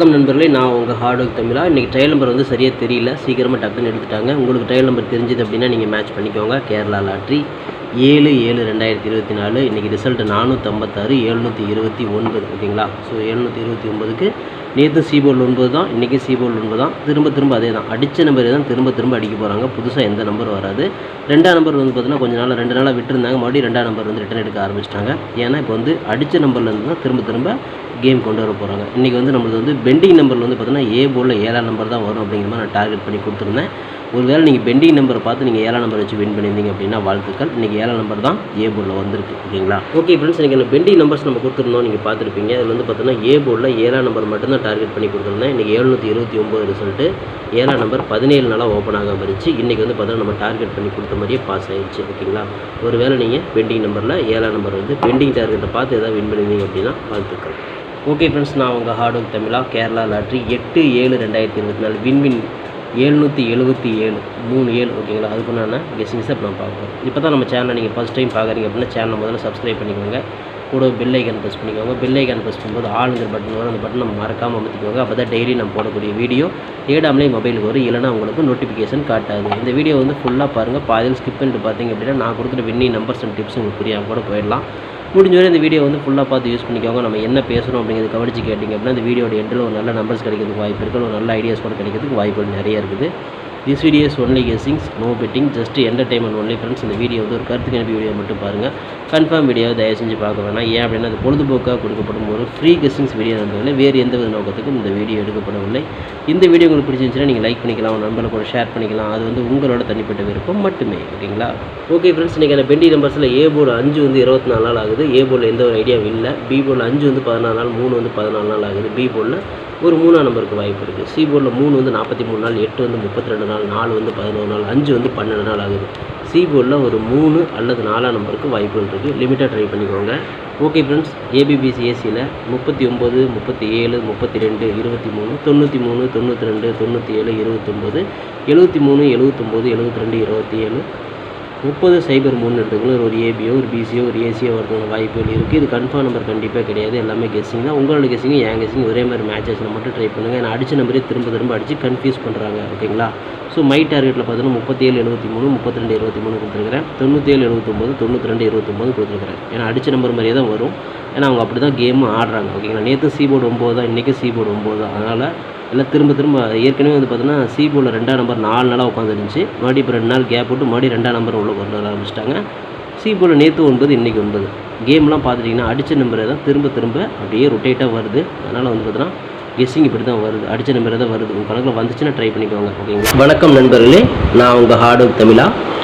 வணக்கம் நண்பர்களே நான் உங்கள் ஹார்ட் ஒர்க் தமிழா. இன்றைக்கி ட்ரையல் நம்பர் வந்து சரியாக தெரியல. சீக்கிரமாக டக்குன்னு எடுத்துட்டாங்க. உங்களுக்கு ட்ரையல் நம்பர் தெரிஞ்சது அப்படின்னா நீங்கள் மேட்ச் பண்ணிக்கோங்க. கேரளா லாட்ரி. ஏழு ஏழு ரெண்டாயிரத்தி இருபத்தி நாலு. இன்றைக்கி ரிசல்ட் நானூற்றம்பத்தாறு எழுநூற்றி இருபத்தி ஒன்பது. ஓகேங்களா? ஸோ எழுநூற்றி இருபத்தி ஒன்பதுக்கு நேற்று சிபோல் ஒன்பது தான் இன்றைக்கி சிபோல் ஒன்பது தான் திரும்ப திரும்ப அதே தான். அடித்த நம்பர் தான் திரும்ப திரும்ப அடிக்க போகிறாங்க புதுசாக எந்த நம்பர் வராது. ரெண்டாம் நம்பர் வந்து பார்த்தீங்கன்னா கொஞ்ச நாள் ரெண்டு நாளாக விட்டுருந்தாங்க. மறுபடியும் ரெண்டாம் நம்பர் வந்து ரிட்டன் எடுக்க ஆரம்பிச்சிட்டாங்க. ஏன்னா இப்போ வந்து அடித்த நம்பர்லேருந்து தான் திரும்ப திரும்ப கேம் கொண்டு வர போகிறாங்க இன்றைக்கி வந்து நம்மளுக்கு வந்து பெண்டிங் நம்பரில் வந்து பார்த்தீங்கன்னா ஏ போலில் ஏழாம் நம்பர் தான் வரும் அப்படிங்கிற மாதிரி நான் டார்கெட் பண்ணி கொடுத்துருந்தேன். ஒருவேளை நீங்கள் பெண்டிங் நம்பரை பார்த்து நீங்கள் ஏழாம் நம்பர் வச்சு வின் பண்ணியிருந்தீங்க அப்படின்னா வாழ்த்துக்கள். இன்றைக்கி ஏழாம் நம்பர் தான் ஏ போர்டில் வந்திருக்கு. ஓகேங்களா? ஓகே ஃப்ரெண்ட்ஸ் இன்றைக்கி பெண்டிங் நம்பர்ஸ் நம்ம கொடுத்துருந்தோம். நீங்கள் பார்த்துருப்பீங்க. அதில் வந்து பார்த்தீங்கன்னா ஏ போர்டில் ஏழாம் நம்பர் மட்டும்தான் டார்கெட் பண்ணி கொடுத்துருந்தேன். இன்றைக்கி எழுநூற்றி இருபத்தி ஒம்பது ரிசல்ட்டு ஏழாம் நம்பர் பதினேழு நாளாக ஓப்பன் ஆகாம இருந்துச்சு. இன்றைக்கி வந்து பார்த்தீங்கன்னா நம்ம டார்கெட் பண்ணி கொடுத்த மாதிரியே பாஸ் ஆகிடுச்சு ஓகேங்களா? ஒரு வேளை நீங்கள் பெண்டிங் நம்பரில் ஏழாம் நம்பர் வந்து பெண்டிங் டார்கெட்டை பார்த்து எதாவது வின் பண்ணியிருந்தீங்க அப்படின்னா வாழ்த்துக்கள். ஓகே ஃப்ரெண்ட்ஸ் நான் உங்கள் ஹார்ட் ஒர்க் தமிழா கேரளா லாட்ரி எட்டு ஏழு ரெண்டாயிரத்தி இருபத்தி நாலு வின் வின் எழுநூற்றி எழுபத்தி ஏழு. மூணு ஏழு ஓகேங்களா? அதுக்குண்டான கெஸிங்ஸை இப்போ நான் பார்க்குறோம் இப்போ தான் நம்ம சேனலை நீங்கள் ஃபஸ்ட் டைம் பார்க்குறீங்க அப்படின்னா சேனலை முதல்ல சப்ஸ்கிரைப் பண்ணிக்கோங்க. கூட பெல் ஐக்கான் ப்ரெஸ் பண்ணிக்கோங்க. பெல் ஐக்கான் ப்ரெஸ் பண்ணும்போது ஆளுங்கிற பட்டன் வரும். அந்த பட்டன் நம்ம மறக்காமல் அமைத்துக்கோங்க. அப்போ தான் டெய்லி நம்ம போடக்கூடிய வீடியோ தேடாமலே மொபைலுக்கு வரும். இல்லைனா உங்களுக்கு நோட்டிஃபிகேஷன் காட்டாது. இந்த வீடியோ வந்து ஃபுல்லாக பாருங்கள் பாதியில் ஸ்கிப் பண்ணிட்டு பார்த்தீங்க அப்படின்னா நான் கொடுக்குற வின்னி நம்பர்ஸ் அண்ட் டிப்ஸ் உங்களுக்கு புரியாமல் கூட போயிடலாம். முடிஞ்ச வரை இந்த வீடியோ வந்து ஃபுல்லாக பார்த்து யூஸ் பண்ணிக்கோங்க. நம்ம என்ன பேசுகிறோம் அப்படிங்கிறது கவனிச்சு கேட்டிங்க அப்படின்னா இந்த வீடியோட எண்டில் ஒரு நல்ல நம்பர்ஸ் கிடைக்கிறதுக்கு வாய்ப்பு இருக்குது ஒரு நல்ல ஐடியாஸ் கூட கிடைக்கிறதுக்கு வாய்ப்புகள் நிறைய இருக்குது. This videos only guessings no betting just entertainment only friends இந்த வீடியோ வந்து ஒரு கருத்து கணிப்பு வீடியோ மட்டும் பாருங்கள் கன்ஃபார்ம் வீடியோ தயவு செஞ்சு பார்க்க வேணாம். ஏன் அப்படின்னா அது பொழுதுபோக்காக கொடுக்கப்படும் ஒரு ஃப்ரீ கெஸ்டிங்ஸ் வீடியோ நம்பவில்லை வேறு எந்த வித நோக்கத்துக்கும் இந்த வீடியோ எடுக்கப்படவில்லை. இந்த வீடியோ உங்களுக்கு பிடிச்சிருந்துச்சுன்னா நீங்கள் லைக் பண்ணிக்கலாம் உங்கள் கூட ஷேர் பண்ணிக்கலாம். அது வந்து உங்களோட தனிப்பட்ட விருப்பம் மட்டுமே ஓகேங்களா ஓகே ஃப்ரெண்ட்ஸ் இன்றைக்கி அந்த பெண்டி நம்பர்ஸில் ஏ போர்டு அஞ்சு வந்து இருபத்தி நாலு நாள் ஆகுது. ஏ போர்டில் எந்த ஒரு ஐடியாவும் இல்லை. பி போர்டில் அஞ்சு வந்து பதினாலு நாள் மூணு வந்து பதினாலு நாள் ஆகுது. பி போர்டில் ஒரு மூணாம் நம்பருக்கு வாய்ப்பு இருக்குது சி போர்டில் மூணு வந்து நாற்பத்தி மூணு நாள் எட்டு வந்து முப்பத்தி ரெண்டு நாள் நாலு வந்து பதினோரு நாள் அஞ்சு வந்து பன்னெண்டு நாள் ஆகுது. சி போர்டில் ஒரு மூணு அல்லது நாலாம் நம்பருக்கு வாய்ப்புகள் இருக்குது லிமிட்டாக ட்ரை பண்ணிக்கோங்க. ஓகே ஃப்ரெண்ட்ஸ் ஏபிபிசி ஏசியில் முப்பத்தி ஒம்பது முப்பத்தி ஏழு முப்பத்தி ரெண்டு இருபத்தி மூணு தொண்ணூற்றி மூணு தொண்ணூற்றி ரெண்டு தொண்ணூற்றி ஏழு இருபத்தொம்போது எழுபத்தி மூணு எழுபத்தொம்போது எழுபத்தி ரெண்டு இருபத்தி ஏழு முப்பது சைபர் மூணு எடுத்துக்கலாம் ஒரு ஏபியோ ஒரு பிசியோ ஒரு ஏசியோ வரதுக்கான வாய்ப்புகள் இருக்குது இது கன்ஃபார்ம் நம்பர் கண்டிப்பாக கிடையாது. எல்லாமே கெஸ்ஸிங் தான். உங்களோட கெஸ்ஸிங் என் கெஸ்ஸிங் ஒரே மாதிரி மேட்சஸில் மட்டும் ட்ரை பண்ணுங்கள் நான் அடித்த நம்பரே திரும்ப திரும்ப அடித்து கன்ஃபியூஸ் பண்ணுறாங்க ஓகேங்களா ஸோ மை டார்கெட்டில் பார்த்தீங்கன்னா முப்பத்தி ஏழு எழுபத்தி மூணு முப்பத்தி ரெண்டு இருபத்தி மூணு கொடுத்துருக்கிறேன். தொண்ணூற்றி ஏழு எழுபத்தொம்போது தொண்ணூற்றி ரெண்டு இருபத்தொம்போது கொடுத்துருக்கிறேன். ஏன்னா அடித்த நம்பர் மாதிரியே தான் வரும். ஏன்னா அவங்க அப்படி தான் கேமும் ஆடுறாங்க ஓகேங்களா நேற்று சி போர்டு ஒம்பது தான் இன்றைக்கி சி போர்டு ஒம்பது தான். அதனால் எல்லாம் திரும்ப திரும்ப ஏற்கனவே வந்து பார்த்தீங்கன்னா சி போர்டில் ரெண்டாம் நம்பர் நாலு நாளாக உட்காந்துருந்துச்சு. மறுபடியும் இப்போ ரெண்டு நாள் கேப் போட்டு மறுபடியும் ரெண்டாம் நம்பர் உள்ள கொண்டு வர ஆரம்பிச்சிட்டாங்க. சி போர்டில் நேற்று ஒன்பது இன்றைக்கி ஒன்பது. கேம்லாம் பார்த்துட்டிங்கன்னா அடித்த நம்பரை தான் திரும்ப திரும்ப அப்படியே ரொட்டேட்டாக வருது. அதனால் வந்து பார்த்தீங்கன்னா கெஸ்ஸிங் இப்படி தான் வருது. அடித்த நம்பரை தான் வருது. உங்கள் கணக்கில் வந்துச்சுன்னா ட்ரை பண்ணிக்கோங்க ஓகேங்களா வணக்கம் நண்பர்களே நான் உங்கள் ஹார்ட் ஒர்க் தமிழா.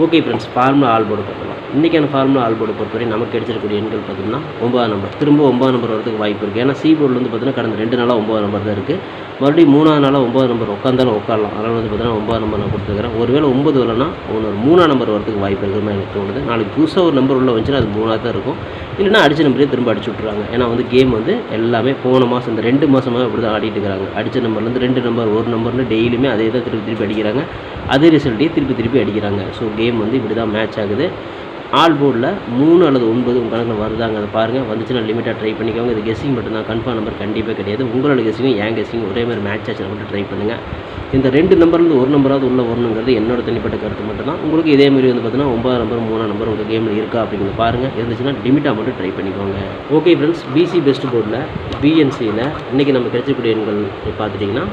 Okay friends formula all board இன்றைக்கான ஃபார்முலா ஆல் போர்டு பொறுத்தவரை நமக்கு கிடைச்சிருக்கக்கூடிய எண்கள் பார்த்தீங்கன்னா ஒன்பதாம் நம்பர் திரும்ப ஒன்பதாம் நம்பர் வரதுக்கு வாய்ப்பு இருக்குது ஏன்னா சி போர்டில் வந்து பார்த்தீங்கன்னா கடந்த ரெண்டு நாளாக ஒன்பதாம் நம்பர் தான் இருக்குது மறுபடியும் மூணாவது நாளாக ஒன்பது நம்பர் உட்காந்தாலும் உட்காரலாம். அதனால் வந்து பார்த்தீங்கன்னா ஒன்பதாம் நம்பர் நான் கொடுத்துருக்கிறேன். ஒருவேளை ஒன்பது வரலன்னா ஒரு மூணாம் நம்பர் வரதுக்கு வாய்ப்பு இருக்கிற மாதிரி எனக்கு தோணுது. நாளைக்கு புதுசாக ஒரு நம்பர் உள்ள வந்துச்சுன்னா அது மூணாவது தான் இருக்கும். இல்லைன்னா அடித்த நம்பரே திரும்ப அடிச்சு விட்ருவாங்க ஏன்னா வந்து கேம் வந்து எல்லாமே போன மாதம் இந்த ரெண்டு மாதமாக இப்படி தான் ஆடிட்டு இருக்கிறாங்க. அடித்த நம்பர்லேருந்து ரெண்டு நம்பர் ஒரு நம்பர்னு டெய்லியுமே அதே தான் திருப்பி திருப்பி அடிக்கிறாங்க. அதே ரிசல்ட்டையே திருப்பி திருப்பி அடிக்கிறாங்க. ஸோ கேம் வந்து இப்படி தான் மேட்ச் ஆகுது. ஆல் போர்டில் மூணு அல்லது ஒன்பது உங்கள் கணக்கில் வருதாங்க அதை பாருங்கள் வந்துச்சுன்னா லிமிட்டாக ட்ரை பண்ணிக்கோங்க. இது கெஸ்ஸிங் மட்டும்தான். கன்ஃபார்ம் நம்பர் கண்டிப்பாக கிடையாது. உங்களோட கெஸ்ஸிங்கும் என் கெஸ்ஸிங்கும் ஒரே மாதிரி மேட்ச் ஆச்சு மட்டும் ட்ரை பண்ணுங்கள் இந்த ரெண்டு நம்பர்லேருந்து ஒரு நம்பராவது உள்ள வரணுங்கிறது என்னோட தனிப்பட்ட கருத்து மட்டும் தான் உங்களுக்கு இதே மாதிரி வந்து பார்த்தீங்கன்னா ஒன்பது நம்பர் மூணாம் நம்பர் உங்கள் கேமில் இருக்கா அப்படிங்கிறத பாருங்கள் இருந்துச்சுன்னா லிமிட்டாக மட்டும் ட்ரை பண்ணிக்கோங்க. ஓகே ஃப்ரெண்ட்ஸ் பிசி பெஸ்ட் போர்டில் பிஎன்சியில் இன்றைக்கி நம்ம கிடைச்சக்கூடிய எண்கள் பார்த்துட்டிங்கன்னா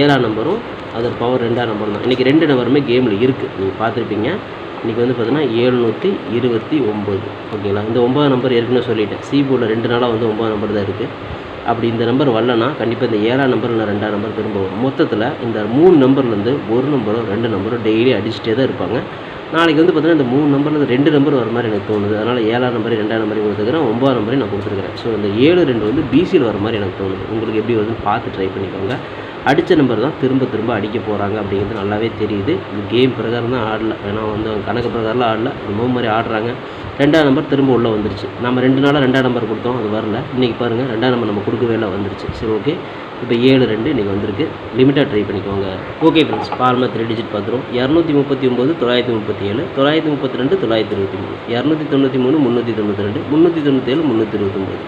ஏழாம் நம்பரும் அதோட பவர் ரெண்டாம் நம்பர் தான். இன்றைக்கி ரெண்டு நம்பருமே கேமில் இருக்குது நீங்கள் பார்த்துருப்பீங்க. இன்றைக்கி வந்து பார்த்தீங்கன்னா ஏழ்நூற்றி இருபத்தி ஒம்பது. ஓகேங்களா இந்த ஒம்பது நம்பர் ஏற்கனவே சொல்லிட்டேன். சி போர்டில் ரெண்டு நாளாக வந்து ஒம்பது நம்பர் தான் இருக்குது அப்படி இந்த நம்பர் வரலன்னா கண்டிப்பாக இந்த ஏழாம் நம்பர் இல்லை ரெண்டாம் நம்பர் திரும்ப வரும் மொத்தத்தில் இந்த மூணு நம்பர்லேருந்து ஒரு நம்பரோ ரெண்டு நம்பரோ டெய்லி அடிச்சுட்டே தான் இருப்பாங்க. நாளைக்கு வந்து பார்த்தீங்கன்னா இந்த மூணு நம்பர்லேருந்து ரெண்டு நம்பர் வர மாதிரி எனக்கு தோணுது. அதனால் ஏழாம் நம்பர் ரெண்டாம் நம்பரையும் கொடுத்துருக்கிறேன். ஒம்பதாம் நம்பரையும் நான் கொடுத்துருக்கிறேன். ஸோ இந்த ஏழு ரெண்டு வந்து பிசியில் வர மாதிரி எனக்கு தோணுது. உங்களுக்கு எப்படி வருதுன்னு பார்த்து ட்ரை பண்ணிக்கோங்க. அடித்த நம்பர் தான் திரும்ப திரும்ப அடிக்க போகிறாங்க அப்படிங்கிறது நல்லாவே தெரியுது. இது கேம் பிரகாரம் தான் ஆடல. ஏன்னா வந்து அவங்க கணக்கு பிரகாரம்லாம் ஆடல. ரொம்ப மாதிரி ஆடுறாங்க. ரெண்டாம் நம்பர் திரும்ப உள்ளே வந்துருச்சு. நம்ம ரெண்டு நாளாக ரெண்டாம் நம்பர் கொடுத்தோம். அது வரல. இன்றைக்கி பாருங்கள் ரெண்டாம் நம்பர் நம்ம கொடுக்கவே இல்லை வந்துருச்சு. சரி ஓகே இப்போ ஏழு ரெண்டு இன்றைக்கி வந்திருக்கு. லிமிட்டாக ட்ரை பண்ணிக்கோங்க. ஓகே ஃப்ரெண்ட்ஸ் ஃபார்மாக த்ரீ டிஜிட் பார்த்துருவோம். இரநூத்தி முப்பத்தி ஒம்பது தொள்ளாயிரத்தி முப்பத்தி ஏழு தொள்ளாயிரத்தி முப்பத்தி ரெண்டு தொள்ளாயிரத்தி இருபத்தி மூணு. இரநூத்தி தொண்ணூற்றி மூணு முந்நூற்றி தொண்ணூற்றி ரெண்டு முந்நூற்றி தொண்ணூற்றி ஏழு முந்நூற்றி இருபத்தொம்பது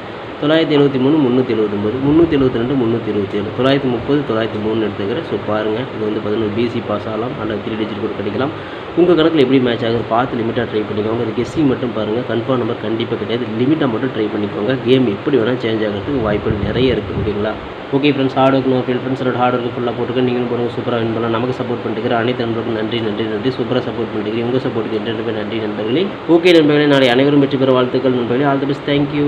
தொள்ளாயிரத்தி எழுபத்தி மூணு முந்நூற்றி எழுபத்தொம்பது முந்நூற்றி எழுபத்தி ரெண்டு முந்நூற்றி இருபத்தி ஏழு. தொள்ளாயிரத்தி முப்பது தொள்ளாயிரத்தி மூணு எடுத்துக்கிறேன் ஸோ பாருங்கள் இது வந்து பார்த்தீங்கன்னா பிசி பாஸ் ஆகலாம். அல்லது த்ரீ டிஜிட் கூட கிடைக்கலாம் உங்கள் கணக்கில் எப்படி மேட்ச் ஆகுது பார்த்து லிமிட்டாக ட்ரை பண்ணிக்கோங்க. இது கெஸ்ஸிங் மட்டும் பாருங்கள் கன்ஃபார்ம் நம்பர் கண்டிப்பாக கிடையாது. லிமிட்டாக மட்டும் ட்ரை பண்ணிக்கோங்க. கேம் எப்படி வேணால் சேஞ்ச் ஆகிறதுக்கு வாய்ப்புகள் நிறைய இருக்குது ஓகேங்களா okay friends hard work no feel ஃப்ரெண்ட்ஸோட ஹார்ட் ஒர்க் ஃபுல்லாக போட்டுக்க. நீங்களும் போடுங்க. சூப்பராக வின் பண்ணலாம். நமக்கு சப்போர்ட் பண்ணிட்டு அனைத்து நண்பர்களுக்கும் நன்றி நன்றி நன்றி. சூப்பராக சப்போர்ட் பண்ணிட்டு உங்கள் சப்போர்ட்டுக்கு என்று நன்றி நண்பர்களே. ஓகே நண்பர்களே. நாளை அனைவரும் வெற்றி பெற வாழ்த்துக்கள் நண்பர்களே. All the best thank you